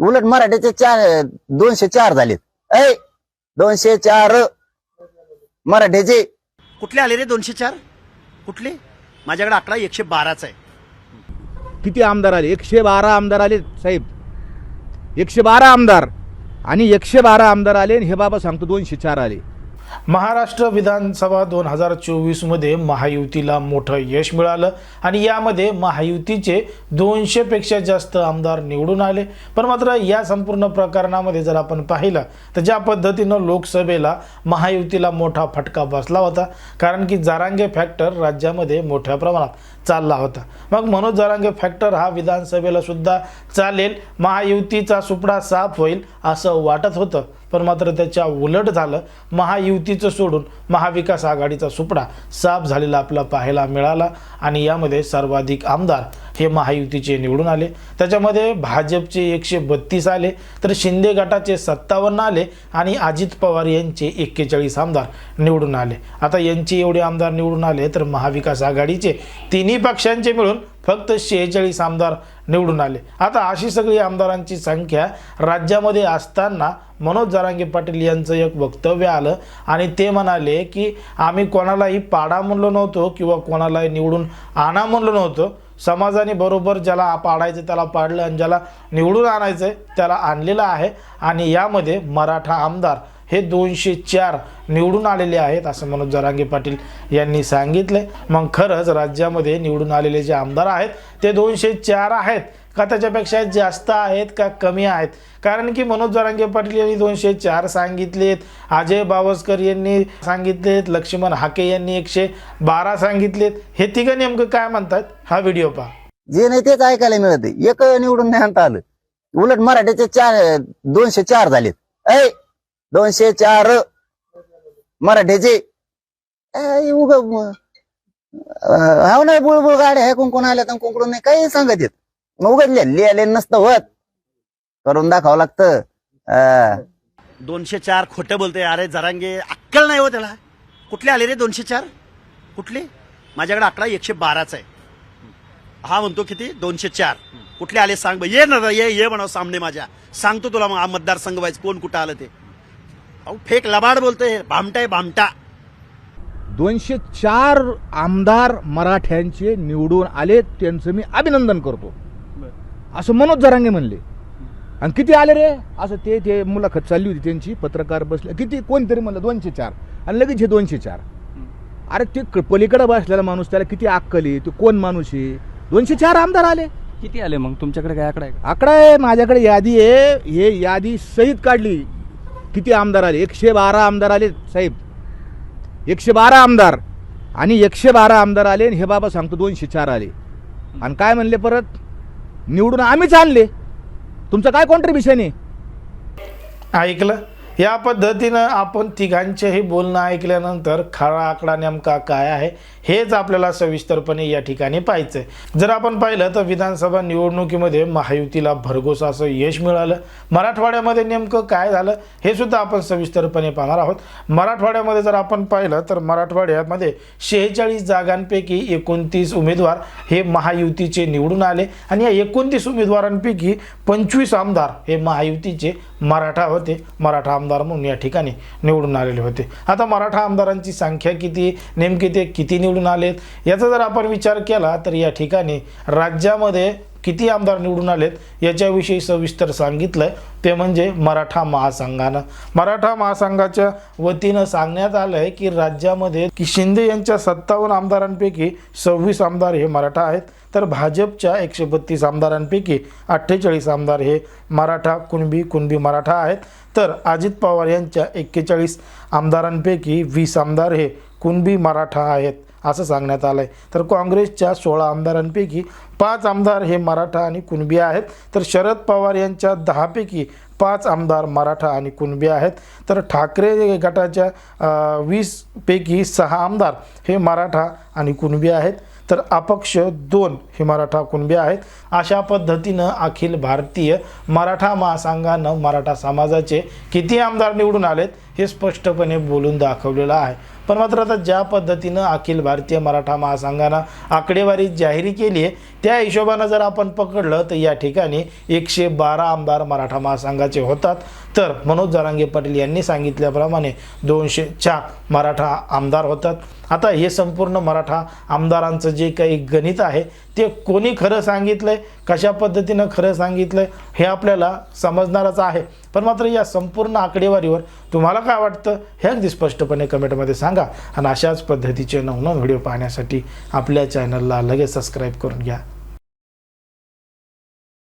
उलट मराठीचे चार दोनशे चार झालेत. ऐ दोनशे चार. मराठीचे. कुठले आले रे दोनशे चार? कुठले? माझ्याकडे आकडा एकशे बाराचा आहे. किती आमदार आले? एकशे बारा आमदार आले साहेब. एकशे बारा आमदार. आणि एकशे बारा आमदार आले आणि हे बाबा सांगतो दोनशे चार आले. महाराष्ट्र विधानसभा दोन हजार चोवीसमध्ये महायुतीला मोठं यश मिळालं आणि यामध्ये महायुतीचे दोनशेपेक्षा जास्त आमदार निवडून आले. पण मात्र या संपूर्ण प्रकरणामध्ये जर आपण पाहिलं तर ज्या पद्धतीनं लोकसभेला महायुतीला मोठा फटका बसला होता कारण की जारांगे फॅक्टर राज्यामध्ये मोठ्या प्रमाणात चालला होता. मग मनोज जारांगे फॅक्टर हा विधानसभेला सुद्धा चालेल महायुतीचा सुपडा साफ होईल असं वाटत होतं. पण मात्र त्याच्या उलट झालं. महायुतीचं सोडून महाविकास आघाडीचा सुपडा साफ झालेला आपला पाहायला मिळाला आणि यामध्ये सर्वाधिक आमदार हे महायुतीचे निवडून आले. त्याच्यामध्ये भाजपचे एकशे बत्तीस आले तर शिंदे गटाचे सत्तावन्न आले आणि अजित पवार यांचे एक्केचाळीस आमदार निवडून आले. आता यांचे एवढे आमदार निवडून आले तर महाविकास आघाडीचे तिन्ही पक्षांचे मिळून फक्त शेहेचाळीस आमदार निवडून आले. आता अशी सगळी आमदारांची संख्या राज्यामध्ये असताना मनोज जरांगे पाटील यांचं एक वक्तव्य आलं आणि ते म्हणाले की आम्ही कोणालाही पाडा म्हणलो नव्हतो किंवा कोणालाही निवडून आणा म्हणलो नव्हतो. समाजाने बरोबर ज्याला पाडायचं त्याला पाडलं आणि ज्याला निवडून आणायचं आहे त्याला आणलेलं आहे आणि यामध्ये मराठा आमदार हे दोनशे चार निवडून आलेले आहेत असं मनोज जरांगे पाटील यांनी सांगितले मग खरंच राज्यामध्ये निवडून आलेले जे आमदार आहेत ते दोनशे चार आहेत. का त्याच्यापेक्षा जास्त आहेत का कमी आहेत? कारण की मनोज जरांगे पाटील यांनी दोनशे चार सांगितलेत अजय बावस्कर यांनी सांगितलेत लक्ष्मण हाके यांनी एकशे बारा सांगितलेत. हे तिघं नेमकं काय म्हणतात? हा व्हिडिओ पहा. जे नाही तेच ऐकायला मिळत. एक निवडून नाही आणता आलं. उलट मराठीचे चार दोनशे चार झालेत. ऐ दोनशे चार मराठीचे. उग हा नाही बुळबुळ गाड्या आहे कोण कोण आल्या तर कोण कोण नाही काही सांगत येत. मग उघडले लिहिले नसतं होत. करून दाखवावं लागतं. अं, दोनशे चार खोटं बोलते अरे जरांगे अक्कल नाही हो त्याला. कुठले आले रे दोनशे चार? कुठले? माझ्याकडे आकडा एकशे बाराचा आहे. हा म्हणतो किती? दोनशे चार. कुठले आले सांग बरं. ये ना ये ये म्हणावं सामने माझ्या. सांगतो तुला मग हा मतदारसंघ व्हायचं कोण कुठं आलं ते. अहो फेक लबाड बोलतोय. भामटा आहे भामटा. दोनशे चार आमदार मराठ्यांचे निवडून आले त्यांचं मी अभिनंदन करतो. असं मनोज जरांगे म्हणले. आणि किती आले रे? असं ते ते मुलाखत चालली होती त्यांची पत्रकार बसले. किती कोणतरी म्हणलं दोनशे चार. आणि लगेच हे दोनशे चार. अरे ते पलीकडे बसलेला माणूस त्याला किती अक्कल आहे? तो कोण माणूस आहे? दोनशे चार आमदार आले. किती आले मग? तुमच्याकडे काय आकडा आहे? आकडा आहे माझ्याकडे यादी आहे. हे यादी सहित काढली. किती आमदार आले? एकशे बारा आमदार आले साहेब. एकशे बारा आमदार. आणि एकशे बारा आमदार आले आणि हे बाबा सांगतो दोनशे चार आले. आणि काय म्हणले परत? निवडून आम्हीच आणले. तुमचं काय कॉन्ट्रीब्युशन आहे? ऐकलं. या पद्धतीनं आपण तिघांचेही बोलणं ऐकल्यानंतर खरा आकडा नेमका काय आहे हेच आपल्याला सविस्तरपणे या ठिकाणी पाहायचं आहे जर आपण पाहिलं तर विधानसभा निवडणुकीमध्ये महायुतीला भरघोस असं यश मिळालं. मराठवाड्यामध्ये नेमकं काय झालं हे सुद्धा आपण सविस्तरपणे पाहणार आहोत. मराठवाड्यामध्ये जर आपण पाहिलं तर मराठवाड्यामध्ये शेहेचाळीस जागांपैकी एकोणतीस उमेदवार हे महायुतीचे निवडून आले आणि या एकोणतीस उमेदवारांपैकी पंचवीस आमदार हे महायुतीचे मराठा होते. मराठा आमदार आमदार म्हणून या ठिकाणी निवडून आलेले होते. आता मराठा आमदारांची संख्या किती नेमके ते किती निवडून आलेत? याचा जर आपण विचार केला तर या ठिकाणी राज्यामध्ये किती आमदार निवडून आलेत याच्याविषयी सविस्तर सांगितलं आहे ते म्हणजे मराठा महासंघानं. मराठा महासंघाच्या वतीनं सांगण्यात आलं आहे की राज्यामध्ये की शिंदे यांच्या सत्तावन्न आमदारांपैकी सव्वीस आमदार हे मराठा आहेत. तर भाजपच्या एकशे बत्तीस आमदारांपैकी अठ्ठेचाळीस आमदार हे मराठा कुणबी कुणबी मराठा आहेत. तर अजित पवार यांच्या एक्केचाळीस आमदारांपैकी वीस आमदार हे कुणबी मराठा आहेत. असं सांगण्यात आलं आहे तर काँग्रेसच्या सोळा आमदारांपैकी पाच आमदार हे मराठा आणि कुणबी आहेत. तर शरद पवार यांच्या दहापैकी पाच आमदार मराठा आणि कुणबी आहेत. तर ठाकरे गटाच्या वीसपैकी सहा आमदार हे मराठा आणि कुणबी आहेत. तर अपक्ष दोन हे मराठा कुणबी आहेत. अशा पद्धतीनं अखिल भारतीय मराठा महासंघानं मराठा समाजाचे किती आमदार निवडून आलेत हे स्पष्टपणे बोलून दाखवलेलं आहे. पण मात्र आता ज्या पद्धतीनं अखिल भारतीय मराठा महासंघानं आकडेवारी जाहीर केली आहे त्या हिशोबानं जर आपण पकडलं तर या ठिकाणी एकशे बारा आमदार मराठा महासंघाचे होतात. तर मनोज जरांगे पाटील यांनी सांगितल्याप्रमाणे दोनशे चार मराठा आमदार होतात. आता हे संपूर्ण मराठा आमदारांचं जे काही गणित आहे ते कोणी खरं सांगितलं आहे कशा पद्धतीनं खरं सांगितलं हे आपल्याला समजणारच आहे. पण मात्र या संपूर्ण आकडेवारीवर तुम्हाला काय वाटतं हे अगदी स्पष्टपणे कमेंटमध्ये सांगा. आणि अशाच पद्धतीचे नवनव व्हिडिओ पाहण्यासाठी आपल्या चॅनलला लगेच सबस्क्राईब करून घ्या.